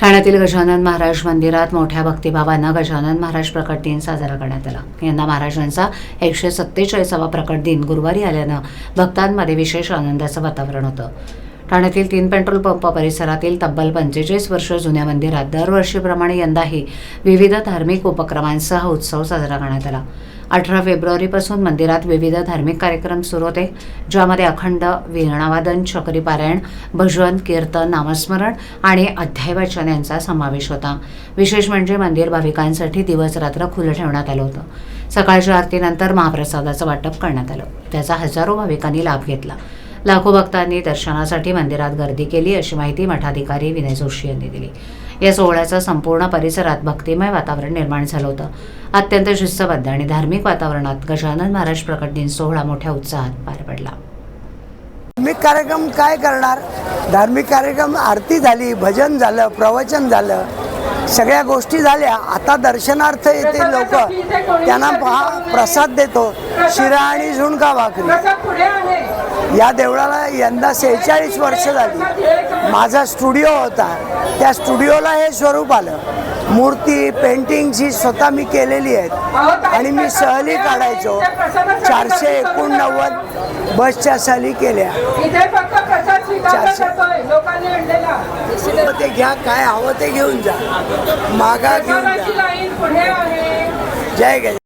ठाण्यातील गजानन महाराज मंदिरात मोठ्या भक्तिभावानं गजानन महाराज प्रकट दिन साजरा करण्यात आला. यंदा महाराजांचा एकशे सत्तेचाळीसावा प्रकट दिन गुरुवारी आल्यानं भक्तांमध्ये विशेष आनंदाचं वातावरण होतं. ठाण्यातील तीन पेट्रोल पंप परिसरातील तब्बल पंचेचाळीस वर्ष जुन्या मंदिरात दरवर्षीप्रमाणे यंदाही विविध धार्मिक उपक्रमांसह उत्सव साजरा करण्यात आला. अठरा फेब्रुवारीपासून मंदिरात विविध धार्मिक कार्यक्रम सुरू होते ज्यामध्ये अखंड वीरणावादन चक्रीपारायण भजन कीर्तन नामस्मरण आणि अध्यायवाचन यांचा समावेश होता. विशेष म्हणजे मंदिर भाविकांसाठी दिवस रात्र खुलं ठेवण्यात आलं होतं. सकाळच्या आरतीनंतर महाप्रसादाचं वाटप करण्यात आलं. त्याचा हजारो भाविकांनी लाभ घेतला. लाखो भक्तांनी दर्शनासाठी मंदिरात गर्दी केली अशी माहिती मठाधिकारी विनय जोशी यांनी दिली. या सोहळ्याचं संपूर्ण परिसरात भक्तिमय वातावरण निर्माण झालं होतं. अत्यंत शिस्तबद्ध आणि धार्मिक वातावरणात गजानन महाराज प्रकट दिन सोहळा मोठ्या उत्साहात पार पडला. धार्मिक कार्यक्रम काय करणार? धार्मिक कार्यक्रम आरती झाली भजन झालं प्रवचन झालं सगळ्या गोष्टी झाल्या. आता दर्शनार्थ येते लोक. त्यांना पहा प्रसाद देतो. शिरा आणि झुणका भाकरी. या देवळाला यंदा सेहेचाळीस वर्ष झाली. माझा स्टुडिओ होता. त्या स्टुडिओला हे स्वरूप आलं. मूर्ती पेंटिंगची स्वतः मी केलेली आहेत आणि मी सहली काढायचो. चारशे एकोणनव्वद बसच्या सहली केल्या. चारशे. ते घ्या काय हवं ते घेऊन जा. मागा घेऊन जा. जय गज